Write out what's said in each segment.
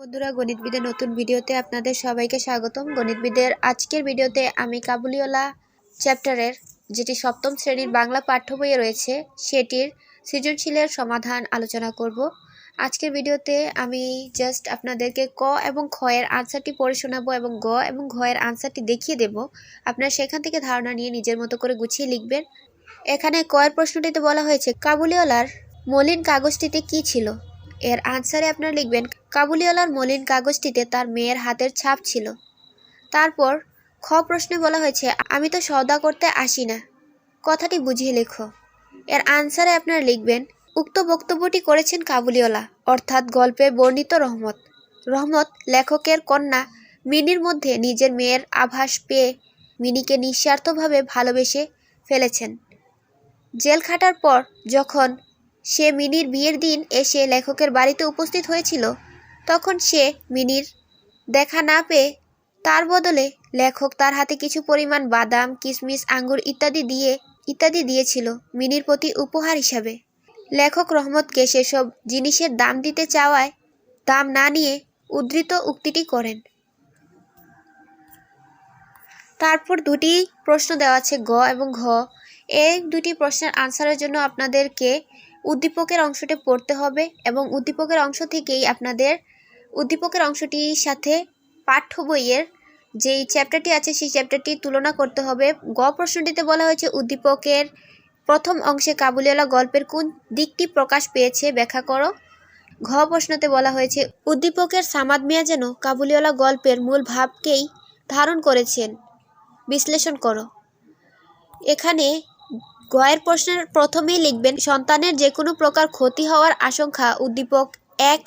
বন্ধুরা, গণিতবিদের নতুন ভিডিওতে আপনাদের সবাইকে স্বাগতম। গণিতবিদের আজকের ভিডিওতে আমি কাবুলিওয়ালা চ্যাপ্টারের যেটি সপ্তম শ্রেণির বাংলা পাঠ্য বইয়ে রয়েছে, সেটির সৃজনশীলের সমাধান আলোচনা করব। আজকের ভিডিওতে আমি জাস্ট আপনাদেরকে ক এবং খ এর আনসারটি পড়ে শোনাবো এবং গ এবং ঘ এর আনসারটি দেখিয়ে দেব। আপনারা সেখান থেকে ধারণা নিয়ে নিজের মতো করে গুছিয়ে লিখবেন। এখানে ক এর প্রশ্নটিতে বলা হয়েছে কাবুলিওলার মলিন কাগজটিতে কি ছিল? এর আনসারে আপনারা লিখবেন, কাবুলিওয়ালার মলিন কাগজটিতে তার মেয়ের হাতের ছাপ ছিল। তারপর খ প্রশ্নে বলা হয়েছে, আমি তো সওদা করতে আসি না। কথাটি বুঝিয়ে লেখো। এর আনসারে আপনারা লিখবেন, উক্ত বক্তব্যটি করেছেন কাবুলিওয়ালা, অর্থাৎ গল্পে বর্ণিত রহমত। রহমত লেখকের কন্যা মিনির মধ্যে নিজের মেয়ের আভাস পেয়ে মিনিকে নিঃস্বার্থভাবে ভালোবেসে ফেলেছেন। জেল খাটার পর যখন সে মিনির বিয়ের দিন এসে লেখকের বাড়িতে উপস্থিত হয়েছিল। তখন সে মিনির দেখা না পেয়ে তার বদলে লেখক তার হাতে কিছু পরিমাণ বাদাম কিশমিশ আঙ্গুর ইত্যাদি দিয়ে, ইত্যাদি দিয়েছিল মিনির প্রতি উপহার হিসাবে। লেখক রহমতকে সেসব জিনিসের দাম দিতে চাওয়ায় দাম না নিয়ে উদ্ধৃত উক্তিটি করেন। তারপর দুটি প্রশ্ন দেওয়া আছে গ এবং ঘ। এই দুটি প্রশ্নের আনসারের জন্য আপনাদেরকে উদ্দীপকের অংশটি পড়তে হবে এবং উদ্দীপকের অংশ থেকেই আপনাদের উদ্দীপকের অংশটির সাথে পাঠ্য বইয়ের যেই চ্যাপ্টারটি আছে সেই চ্যাপ্টারটি তুলনা করতে হবে। গ প্রশ্নটিতে বলা হয়েছে, উদ্দীপকের প্রথম অংশে কাবুলিওয়ালা গল্পের কোন দিকটি প্রকাশ পেয়েছে? ব্যাখ্যা করো। ঘ প্রশ্নতে বলা হয়েছে, উদ্দীপকের সামাদ মিয়া যেন কাবুলিওয়ালা গল্পের মূল ভাবকেই ধারণ করেছেন। বিশ্লেষণ করো। এখানে গয়ের প্রশ্নের প্রথমেই লিখবেন, সন্তানের যে কোনো প্রকার ক্ষতি হওয়ার আশঙ্কা উদ্দীপক এক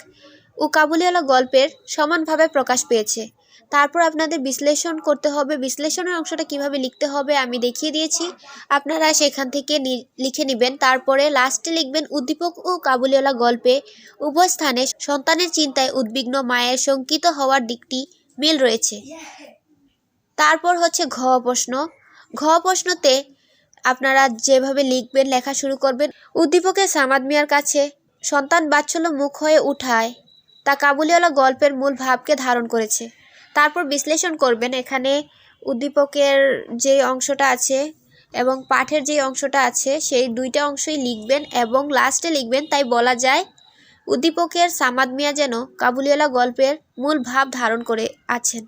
ও কাবুলিওয়ালা গল্পের সমানভাবে প্রকাশ পেয়েছে। তারপর আপনাদের বিশ্লেষণ করতে হবে, বিশ্লেষণের অংশটা কীভাবে লিখতে হবে আমি দেখিয়ে দিয়েছি। আপনারা সেখান থেকে লিখে নেবেন, তারপরে লাস্টে লিখবেন, উদ্দীপক ও কাবুলিওয়ালা গল্পে উভয় স্থানে সন্তানের চিন্তায় উদ্বিগ্ন, মায়ের শঙ্কিত হওয়ার দিকটি মিল রয়েছে। তারপর হচ্ছে ঘ প্রশ্ন। ঘ প্রশ্নতে আপনারা যেভাবে লিখবেন, লেখা শুরু করবেন, উদ্দীপকের সামাদ মিয়ার কাছে সন্তান বাচ্চল্য মুখ হয়ে উঠায়। তা কাবুলিওয়ালা গল্পের মূল ভাবকে ধারণ করেছে। তারপর বিশ্লেষণ করবেন এখানে উদ্দীপকের যে অংশটা আছে এবং পাঠের যে অংশটা আছে, সেই দুইটা অংশই লিখবেন এবং লাস্টে লিখবেন, তাই বলা যায় উদ্দীপকের সামাদ মিয়া যেন কাবুলিওয়ালা গল্পের মূল ভাব ধারণ করে আছেন।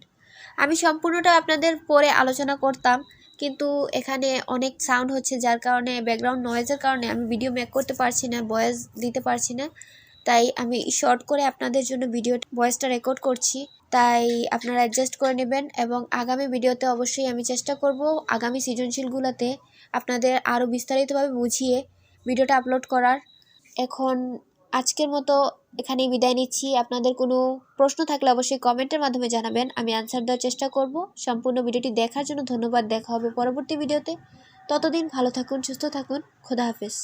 আমি সম্পূর্ণটা আপনাদের পরে আলোচনা করতাম। কিন্তু এখানে অনেক সাউন্ড হচ্ছে যার কারণে ব্যাকগ্রাউন্ড নয়েজের কারণে আমি ভিডিও মেক করতে পারছি না ভয়েস দিতে পারছি না। তাই আমি শর্ট করে আপনাদের জন্য ভিডিও ভয়েসটা রেকর্ড করছি। তাই আপনারা অ্যাডজাস্ট করে নেবেন এবং আগামী ভিডিওতে অবশ্যই আমি চেষ্টা করব আগামী সৃজনশীলগুলোতে আপনাদের আরও বিস্তারিতভাবে বুঝিয়ে ভিডিওটা আপলোড করার। এখন আজকের মতো এখানে বিদায় নিচ্ছি। আপনাদের কোনো প্রশ্ন থাকলে অবশ্যই কমেন্টের মাধ্যমে জানাবেন। আমি আনসার দেওয়ার চেষ্টা করব। সম্পূর্ণ ভিডিওটি দেখার জন্য ধন্যবাদ। দেখা হবে পরবর্তী ভিডিওতে। ততদিন ভালো থাকুন, সুস্থ থাকুন। খোদা হাফেজ।